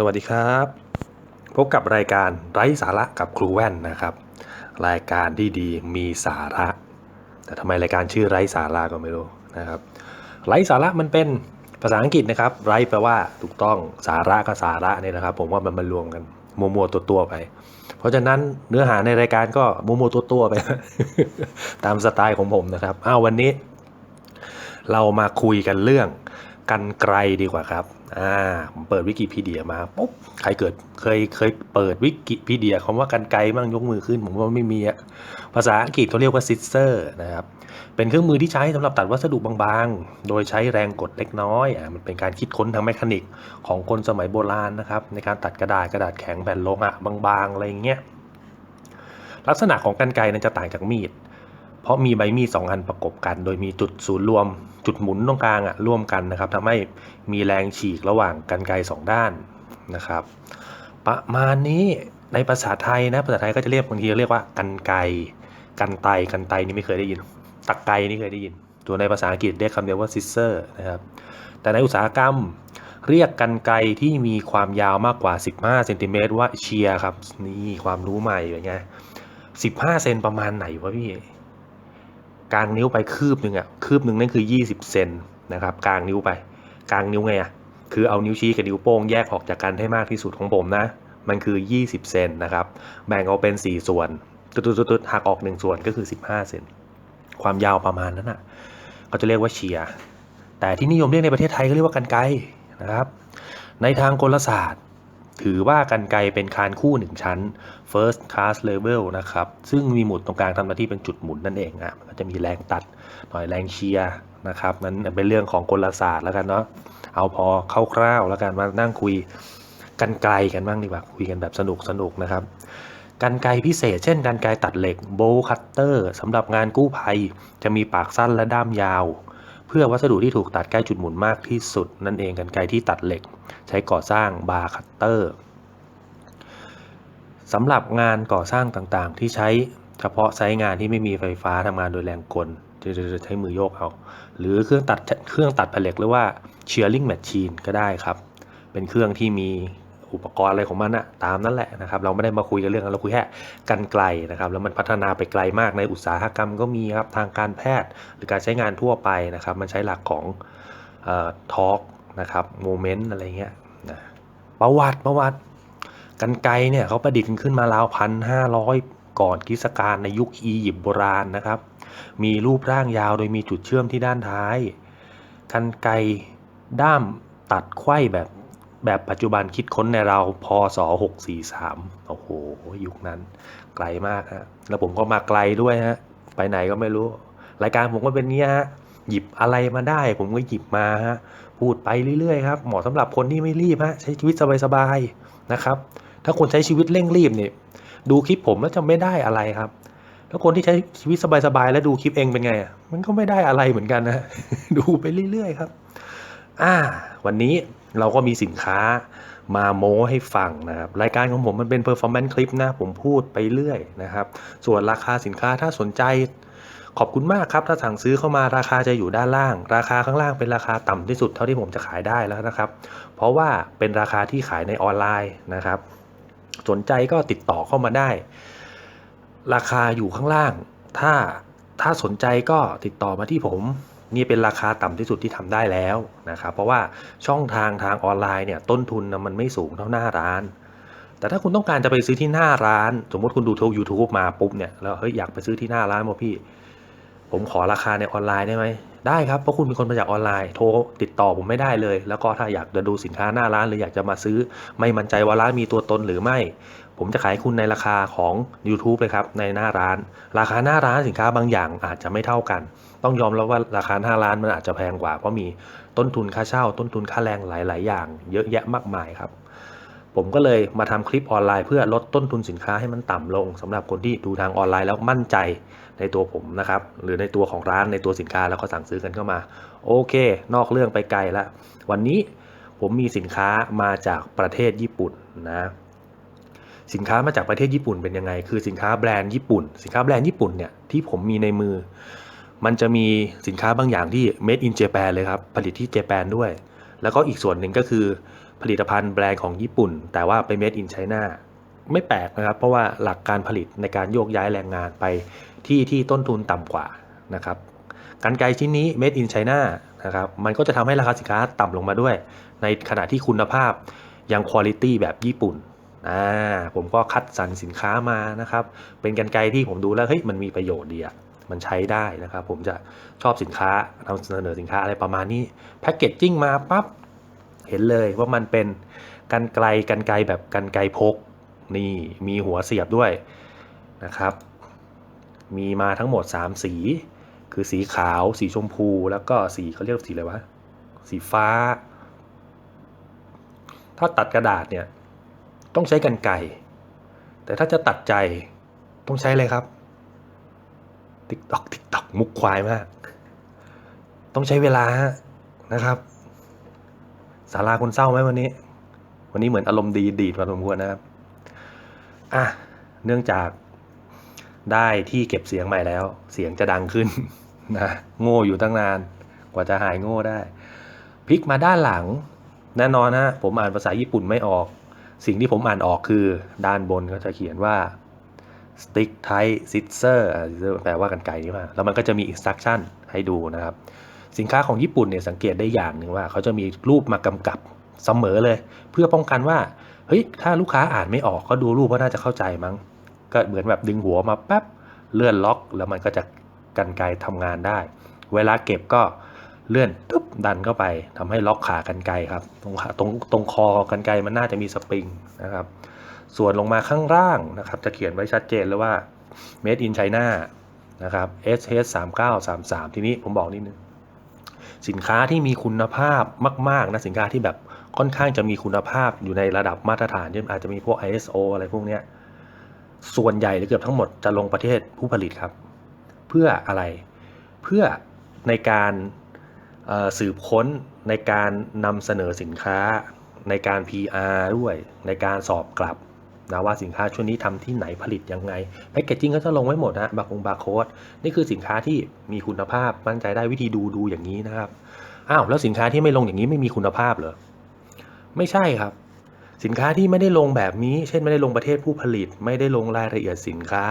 สวัสดีครับ พบกับรายการไร้สาระกับครูแว่นนะครับ รายการที่ดีมีสาระ แต่ทำไมรายการชื่อไร้สาระก็ไม่รู้นะครับไร้สาระมันเป็นภาษาอังกฤษนะครับไร้แปลว่าถูกต้องสาระกับสาระเนี่ยนะครับ ผมว่ามันมารวมกันมัวๆตัวตัวๆไป เพราะฉะนั้นเนื้อหาในรายการก็มัวๆตัวตัวๆไป ตามสไตล์ของผมนะครับอ้าววันนี้ เรามาคุยกันเรื่อง กันไกลดีกว่าครับ อ่า ผมเปิดวิกิพีเดียมาปุ๊บ ใครเกิดเคยเคยเปิดวิกิพีเดียคำว่ากันไกลบ้างยกมือขึ้น ผมว่าไม่มีอะภาษาอังกฤษเขาเรียกว่าซิสเซอร์นะครับ เป็นเครื่องมือที่ใช้สำหรับตัดวัสดุบางๆ โดยใช้แรงกดเล็กน้อย อ่า มันเป็นการคิดค้นทางแมคานิกของคนสมัยโบราณนะครับ ในการตัดกระดาษกระดาษแข็งแผ่นโลหะบางๆ อะไรอย่างเงี้ย ลักษณะของกันไกรนั้นจะต่างจากมีด ราะมีใบมีดสองอันประกบกัน โดยมีจุดศูนย์รวม จุดหมุนตรงกลางอะร่วมกันนะครับทำให้มีแรงฉีกระหว่างกันไกรสองด้านนะครับ ประมาณนี้ในภาษาไทยนะภาษาไทยก็จะเรียกบางทีเรียกว่ากันไกกันไตกันไตนี่ไม่เคยได้ยินตะไกนี่เคยได้ยิน ตัวในภาษาอังกฤษเรียกคำเดียวว่าซิสเซอร์นะครับแต่ในอุตสาหกรรมเรียกกันไกที่มีความยาวมากกว่า 15เซนติเมตรว่าเชียร์ครับ นี่ความรู้ใหม่เป็นไง15เซนประมาณไหนวะพี่ กลางนิ้วไปคืบหนึ่งอะคืบหนึ่งนั่นคือ 20 เซนนะครับกลางนิ้วไป กลางนิ้วไงอะคือเอานิ้วชี้กับนิ้วโป้งแยกออกจากกันให้มากที่สุดของผมนะ มันคือ 20 เซนนะครับ แบ่งเอาเป็น 4 ส่วน ตุดๆๆหักออก 1 ส่วนก็คือ 15 เซน ความยาวประมาณนั้นอะ ก็จะเรียกว่าเชีย แต่ที่นิยมเรียกในประเทศไทยก็เรียกว่ากันไกรนะครับ ในทางกลศาสตร์ ถือว่ากันไกเป็นคานคู่ 1 ชั้น first class level นะครับ ซึ่งมีหมุดตรงกลางทำหน้าที่เป็นจุดหมุนนั่นเองอะมันก็จะมีแรงตัดหน่อยแรงเชียร์นะครับ นั้นเป็นเรื่องของกลศาสตร์แล้วกันเนาะ เอาพอคร่าวๆแล้วกันมานั่งคุยกันไกลกันบ้างดีกว่า คุยกันแบบสนุกสนุกนะครับกันไกพิเศษเช่นกันไกตัดเหล็กโบคัตเตอร์สำหรับงานกู้ภัย จะมีปากสั้นและด้ามยาว เพื่อวัสดุที่ถูกตัดใกล้จุดหมุนมากที่สุด นั่นเองกันไกรที่ตัดเหล็ก ใช้ก่อสร้างบาร์คัตเตอร์สำหรับงานก่อสร้างต่างๆ ที่ใช้เฉพาะไซต์งานที่ไม่มีไฟฟ้าทำงานโดยแรงกลจะใช้มือโยกเอา หรือเครื่องตัดเครื่องตัดแผ่นเหล็กหรือว่า shearing machine ก็ได้ครับ เป็นเครื่องที่มี อุปกรณ์อะไรของมันอะตามนั่นแหละนะครับ เราไม่ได้มาคุยกันเรื่องนั้นเราคุยแค่กันไกลนะครับ แล้วมันพัฒนาไปไกลมากในอุตสาหกรรมก็มีครับทางการแพทย์ หรือการใช้งานทั่วไปนะครับ มันใช้หลักของทอร์กนะครับโมเมนต์อะไรเงี้ยนะประวัติประวัติกันไกรเนี่ยเขาประดิษฐ์ขึ้นมาราวพันห้าร้อยก่อนคริสตกาลในยุคอียิปต์โบราณนะครับ มีรูปร่างยาวโดยมีจุดเชื่อมที่ด้านท้าย กันไกรด้ามตัดไขว้แบบ แบบปัจจุบันคิดค้นในเราพศ643 โอ้โห ยุคนั้นไกลมากฮะ แล้วผมก็มาไกลด้วยฮะ ไปไหนก็ไม่รู้ รายการผมก็เป็นเนี้ยฮะ หยิบอะไรมาได้ ผมก็หยิบมาฮะ พูดไปเรื่อยๆครับ เหมาะสำหรับคนที่ไม่รีบฮะ ใช้ชีวิตสบายๆนะครับ ถ้าคนใช้ชีวิตเร่งรีบเนี่ย ดูคลิปผมแล้วจะไม่ได้อะไรครับถ้าคนที่ใช้ชีวิตสบายๆแล้วดูคลิปเองเป็นไงมันก็ไม่ได้อะไรเหมือนกันนะ ดูไปเรื่อยๆครับ อ่า วันนี้ เราก็มีสินค้ามาโม้ให้ฟังนะครับรายการของผมมันเป็น performance คลิปนะผมพูดไปเรื่อยนะครับ ส่วนราคาสินค้าถ้าสนใจขอบคุณมากครับ ถ้าสั่งซื้อเข้ามาราคาจะอยู่ด้านล่าง ราคาข้างล่างเป็นราคาต่ำที่สุดเท่าที่ผมจะขายได้แล้วนะครับ เพราะว่าเป็นราคาที่ขายในออนไลน์นะครับ สนใจก็ติดต่อเข้ามาได้ ราคาอยู่ข้างล่าง ถ้าถ้าสนใจก็ติดต่อมาที่ผม นี่เป็นราคาต่ำที่สุดที่ทำได้แล้วนะครับเพราะว่าช่องทางทางออนไลน์เนี่ยต้นทุนมันไม่สูงเท่าหน้าร้าน แต่ถ้าคุณต้องการจะไปซื้อที่หน้าร้าน สมมติคุณดูทูบยูทูบมาปุ๊บเนี่ยแล้วเฮ้ยอยากไปซื้อที่หน้าร้านมาพี่ ผมขอราคาในออนไลน์ได้ไหม ได้ครับเพราะคุณเป็นคนมาจากออนไลน์ โทรติดต่อผมไม่ได้เลย แล้วก็ถ้าอยากจะดูสินค้าหน้าร้านหรืออยากจะมาซื้อ ไม่มั่นใจว่าร้านมีตัวตนหรือไม่ ผมจะขายคุณในราคาของ YouTube เลยครับในหน้าร้าน ราคาหน้าร้านสินค้าบางอย่างอาจจะไม่เท่ากัน ต้องยอมรับว่าราคาหน้าร้านมันอาจจะแพงกว่า เพราะมีต้นทุนค่าเช่า ต้นทุนค่าแรงหลาย ๆ อย่าง เยอะแยะมากมายครับผมก็เลยมาทำคลิปออนไลน์เพื่อลดต้นทุนสินค้าให้มันต่ำลงสำหรับคนที่ดูทางออนไลน์แล้วมั่นใจ ในตัวผมนะครับ หรือในตัวของร้านในตัวสินค้าแล้วก็สั่งซื้อกันเข้ามา โอเค นอกเรื่องไปไกลล้ววันนี้ผมมีสินค้ามาจากประเทศญี่ปุ่นนะสินค้ามาจากประเทศญี่ปุ่นเป็นยังไง คือสินค้าแบรนด์ญี่ปุ่น สินค้าแบรนด์ญี่ปุ่นเนี่ยที่ผมมีในมือ มันจะมีสินค้าบางอย่างที่ made in Japan เลยครับ ผลิตที่เจแปนด้วย แล้วก็อีกส่วนหนึ่งก็คือผลิตภัณฑ์แบรนด์ของญี่ปุ่น แต่ว่าไป made in China ไม่แปลกนะครับ เพราะว่าหลักการผลิตในการโยกย้ายแรงงานไปที่ที่ต้นทุนต่ำกว่านะครับการไกลชิ้นนี้ made in China นะครับมันก็จะทำให้ราคาสินค้าต่ำลงมาด้วย ในขณะที่คุณภาพยังคุณภาพแบบญี่ปุ่นอ่าผมก็คัดสรรสินค้ามานะครับ เป็นกันไกลที่ผมดูแล้วเฮ้ยมันมีประโยชน์ดีอะมันใช้ได้นะครับ ผมจะชอบสินค้านำเสนอสินค้าอะไรประมาณนี้แพ็กเกจจิ้งมาปั๊บเห็นเลยว่ามันเป็นกันไกลกันไกลแบบกันไกลพก นี่มีหัวเสียบด้วยนะครับ มีมาทั้งหมด 3 สี คือสีขาว สีชมพู แล้วก็สีเขาเรียกสีอะไรวะ สีฟ้า ถ้าตัดกระดาษเนี่ย ต้องใช้กันไกรแต่ถ้าจะตัดใจต้องใช้อะไรครับ ติ๊กตอกติ๊กตอกมุกควายมาก ต้องใช้เวลานะครับสาราคนเศร้าไหมวันนี้ วันนี้เหมือนอารมณ์ดีดีดมาสมควรนะครับ อะเนื่องจากได้ที่เก็บเสียงใหม่แล้ว เสียงจะดังขึ้นนะโง่อยู่ตั้งนาน กว่าจะหายโง่ได้พลิกมาด้านหลัง แน่นอนนะผมอ่านภาษาญี่ปุ่นไม่ออก สิ่งที่ผมอ่านออกคือด้านบนเขาจะเขียนว่า stick tight scissor อ่า scissor แปลว่ากันไกรนี่ว่าแล้วมันก็จะมี instruction ให้ดูนะครับ สินค้าของญี่ปุ่นเนี่ยสังเกตได้อย่างหนึ่งว่า เขาจะมีรูปมากำกับเสมอเลย เพื่อป้องกันว่า เฮ้ยถ้าลูกค้าอ่านไม่ออกก็ดูรูปก็น่าจะเข้าใจมั้ง ก็เหมือนแบบดึงหัวมาแป๊บเลื่อนล็อก แล้วมันก็จะกันไกรทำงานได้ เวลาเก็บก็เลื่อนตุ๊บดันเข้าไปทำให้ล็อกขากันไกรครับ ตรงขาตรงตรงคอกันไกรมันน่าจะมีสปริงนะครับ ส่วนลงมาข้างล่างนะครับ จะเขียนไว้ชัดเจนเลยว่า made in China นะครับ SH 3 9 3 3ทีนี้ผมบอกนิดนึง สินค้าที่มีคุณภาพมาก ๆ นะ สินค้าที่แบบ ค่อนข้างจะมีคุณภาพอยู่ในระดับมาตรฐานเช่นอาจจะมีพวก ISO อะไรพวกเนี้ยส่วนใหญ่หรือเกือบทั้งหมดจะลงประเทศผู้ผลิตครับ เพื่ออะไรเพื่อในการสืบค้นในการนำเสนอสินค้า ในการ PR ด้วย ในการสอบกลับนะว่าสินค้าช่วงนี้ทำที่ไหนผลิตยังไงแพคเกจจิ้งก็จะลงไว้หมดนะบาร์คงบาร์โค้ดนี่คือสินค้าที่มีคุณภาพมั่นใจได้วิธีดูดูอย่างนี้นะครับอ้าวแล้วสินค้าที่ไม่ลงอย่างนี้ไม่มีคุณภาพเหรอ ไม่ใช่ครับ สินค้าที่ไม่ได้ลงแบบนี้ เช่นไม่ได้ลงประเทศผู้ผลิต ไม่ได้ลงรายละเอียดสินค้า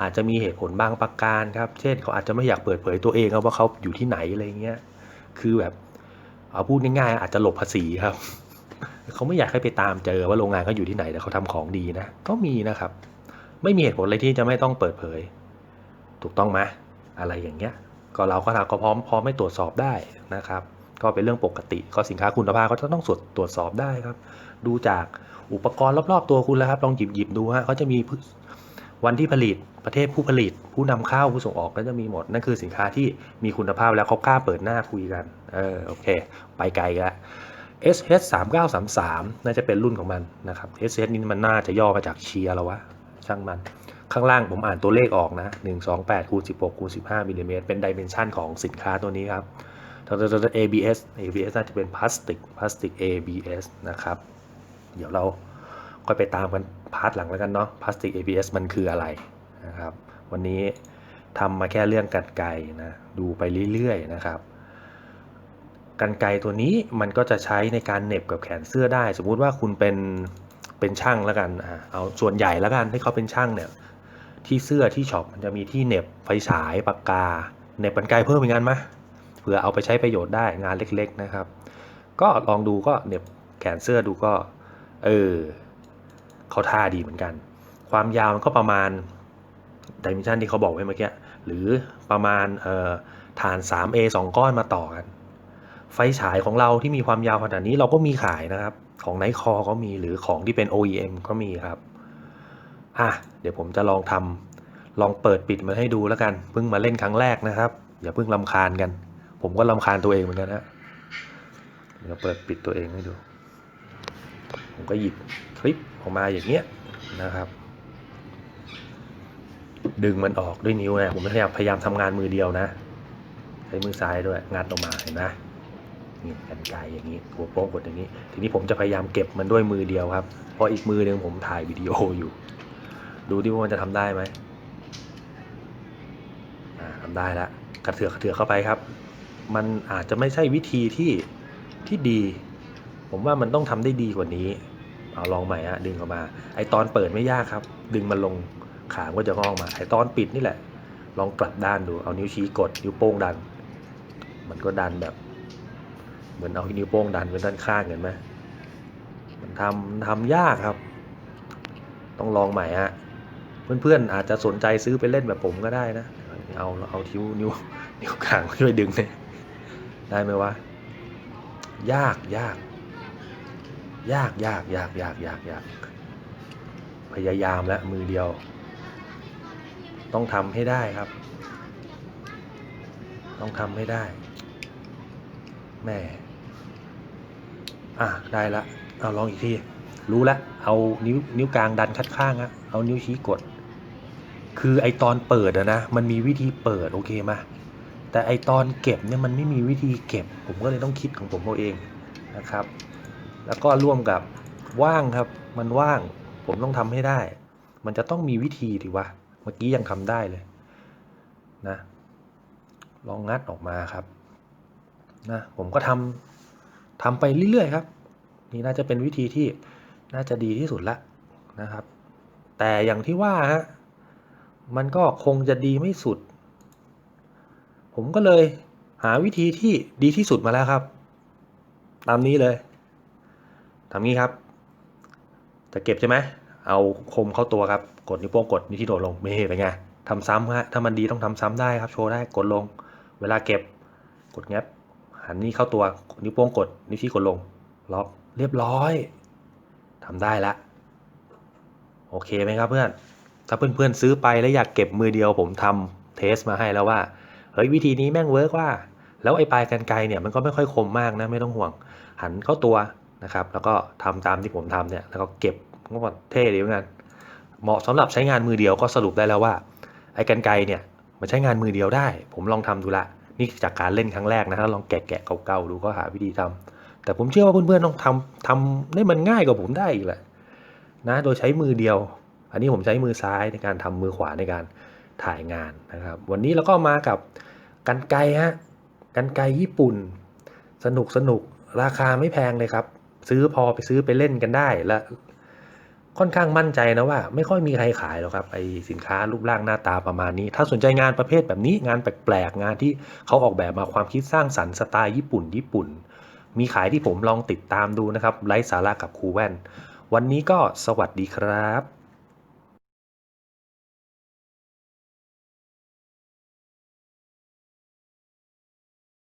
อาจจะมีเหตุผลบางประการครับ เช่นเขาอาจจะไม่อยากเปิดเผยตัวเองครับว่าเขาอยู่ที่ไหนอะไรเงี้ยคือแบบเอาพูดง่ายๆอาจจะหลบภาษีครับเขาไม่อยากให้ไปตามเจอว่าโรงงานเขาอยู่ที่ไหนแต่เขาทำของดีนะ ก็มีนะครับ ไม่มีเหตุผลอะไรที่จะไม่ต้องเปิดเผย ถูกต้องไหมอะไรอย่างเงี้ย ก็เราก็ทำก็พร้อมพร้อมไม่ตรวจสอบได้นะครับ ก็เป็นเรื่องปกติ ก็สินค้าคุณภาพก็จะต้องตรวจสอบได้ครับ ดูจากอุปกรณ์รอบๆตัวคุณแล้วครับ ลองหยิบหยิบดูฮะเขาจะมีวันที่ผลิตประเทศผู้ผลิต ผู้นำเข้าผู้ส่งออกก็จะมีหมด นั่นคือสินค้าที่มีคุณภาพแล้วเขากล้าเปิดหน้าคุยกัน เออโอเค ไปไกลแล้ว SH 3 9 3 3น่าจะเป็นรุ่นของมันนะครับ SH นี่มันน่าจะย่อมาจากเชียร์แล้ววะ ช่างมัน ข้างล่างผมอ่านตัวเลขออกนะ 1 2 8คูณ16คูณ15มิลลิเมตรเป็นดิเมนชันของสินค้าตัวนี้ครับ ABS ABS น่าจะเป็นพลาสติกพลาสติก ABS นะครับ เดี๋ยวเราค่อยไปตามกันพาร์ทหลังแล้วกันเนาะพลาสติก ABS มันคืออะไรนะครับ วันนี้ทำมาแค่เรื่องกันไกรนะดูไปเรื่อยๆนะครับกันไกรตัวนี้มันก็จะใช้ในการเหน็บกับแขนเสื้อได้ สมมุติว่าคุณเป็นเป็นช่างแล้วกันอ่าเอาส่วนใหญ่แล้วกันให้เขาเป็นช่างเนี่ยที่เสื้อที่ช็อปมันจะมีที่เหน็บไฟฉายปากกาเหน็บกันไกเพิ่มอีกงานไหม เผื่อเอาไปใช้ประโยชน์ได้งานเล็กๆนะครับ ก็ลองดูก็เหน็บแขนเสื้อดูก็ เออเขาท่าดีเหมือนกัน ความยาวมันก็ประมาณดิเมนชันที่เขาบอกไว้เมื่อกี้หรือประมาณเอ่อฐาน 3A 2 ก้อนมาต่อกัน ไฟฉายของเราที่มีความยาวขนาดนี้เราก็มีขายนะครับ ของไนคอก็มีหรือของที่เป็น OEM ก็มีครับอะเดี๋ยวผมจะลองทำลองเปิดปิดมันให้ดูแล้วกันเพิ่งมาเล่นครั้งแรกนะครับ อย่าเพิ่งลำคาญกัน ผมก็ลำคาญตัวเองเหมือนกันนะเดี๋ยวเปิดปิดตัวเองให้ดู ผมก็หยิบคลิปออกมาอย่างเงี้ยนะครับ ดึงมันออกด้วยนิ้วนะผมพยายามพยายามทำงานมือเดียวนะใช้มือซ้ายด้วยงัดออกมาเห็นไหมนี่กันไกลอย่างนี้หัวโป้งกดอย่างนี้ ทีนี้ผมจะพยายามเก็บมันด้วยมือเดียวครับเพราะอีกมือหนึ่งผมถ่ายวิดีโออยู่ ดูดิว่ามันจะทำได้ไหมอ่าทำได้แล้วกระเถือกกระเถือกเข้าไปครับ มันอาจจะไม่ใช่วิธีที่ที่ดี ผมว่ามันต้องทำได้ดีกว่านี้ เอาลองใหม่ฮะดึงออกมา ไอตอนเปิดไม่ยากครับ ดึงมันลงขางก็จะงอกมา ไอตอนปิดนี่แหละ ลองกลับด้านดู เอานิ้วชี้กด นิ้วโป้งดัน มันก็ดันแบบ เหมือนเอานิ้วโป้งดันไปด้านข้างเห็นไหมมันทำทำยากครับ ต้องลองใหม่ฮะ เพื่อนๆอาจจะสนใจซื้อไปเล่นแบบผมก็ได้นะ เอาเอาทิ้วนิ้วนิ้วขางมาช่วยดึงเนี่ย ได้ไหมวะ ยากยาก ยากยากยากยากยากยากพยายามแล้วมือเดียว ต้องทำให้ได้ครับ ต้องทำให้ได้ แม่ อะ ได้ละ เอาลองอีกที รู้ละ เอานิ้วนิ้วกลางดันคัดข้างอะเอานิ้วชี้กด คือไอตอนเปิดอะนะ มันมีวิธีเปิด โอเคไหม แต่ไอตอนเก็บเนี่ยมันไม่มีวิธีเก็บ ผมก็เลยต้องคิดของผมเอาเองนะครับ แล้วก็ร่วมกับว่างครับ มันว่าง ผมต้องทำให้ได้ มันจะต้องมีวิธีดิวะ เมื่อกี้ยังทำได้เลยนะ ลองงัดออกมาครับนะ ผมก็ทำทำไปเรื่อยๆครับ นี่น่าจะเป็นวิธีที่น่าจะดีที่สุดละนะครับ แต่อย่างที่ว่าฮะ มันก็คงจะดีไม่สุด ผมก็เลยหาวิธีที่ดีที่สุดมาแล้วครับ ตามนี้เลยทำงี้ครับ จะเก็บใช่ไหม เอาคมเข้าตัวครับ กดนิ้วโป้งกดนิ้วที่โดดลงไม่เห็นเป็นไงทำซ้ำฮะ ถ้ามันดีต้องทำซ้ำได้ครับ โชว์ได้ กดลง เวลาเก็บ กดแงบหันนี้เข้าตัว นิ้วโป้งกด นิ้วชี้กดลง ล็อก เรียบร้อย ทำได้ละ โอเคไหมครับเพื่อน ถ้าเพื่อนๆซื้อไปแล้วอยากเก็บมือเดียวผมทำเทสมาให้แล้วว่า เฮ้ยวิธีนี้แม่งเวิร์กว่า แล้วไอ้ปลายกันไกรเนี่ยมันก็ไม่ค่อยคมมากนะไม่ต้องห่วง หันเข้าตัวนะครับ แล้วก็ทำตามที่ผมทำเนี่ยแล้วก็เก็บก็เท่ดีเหมือนกันเหมาะสำหรับใช้งานมือเดียวก็สรุปได้แล้วว่า ไอ้กันไกรเนี่ยมันใช้งานมือเดียวได้ ผมลองทำดูละนี่จากการเล่นครั้งแรกนะถ้าลองแกะแกะเก่าๆดูก็หาวิธีทำแต่ผมเชื่อว่าเพื่อนๆต้องทำทำได้มันง่ายกว่าผมได้อีกแหละนะโดยใช้มือเดียว อันนี้ผมใช้มือซ้ายในการทำมือขวาในการ ถ่ายงานนะครับ วันนี้เราก็มากับกันไกฮะกันไกญี่ปุ่น สนุกสนุกราคาไม่แพงเลยครับ ซื้อพอไปซื้อไปเล่นกันได้และค่อนข้างมั่นใจนะว่า ไม่ค่อยมีใครขายหรอกครับไอสินค้ารูปร่างหน้าตาประมาณนี้ ถ้าสนใจงานประเภทแบบนี้งานแปลกๆงานที่เขาออกแบบมาความคิดสร้างสรรค์สไตล์ญี่ปุ่น ญี่ปุ่น มีขายที่ผมลองติดตามดูนะครับไลฟ์สาระกับครูแว่น วันนี้ก็สวัสดีครับ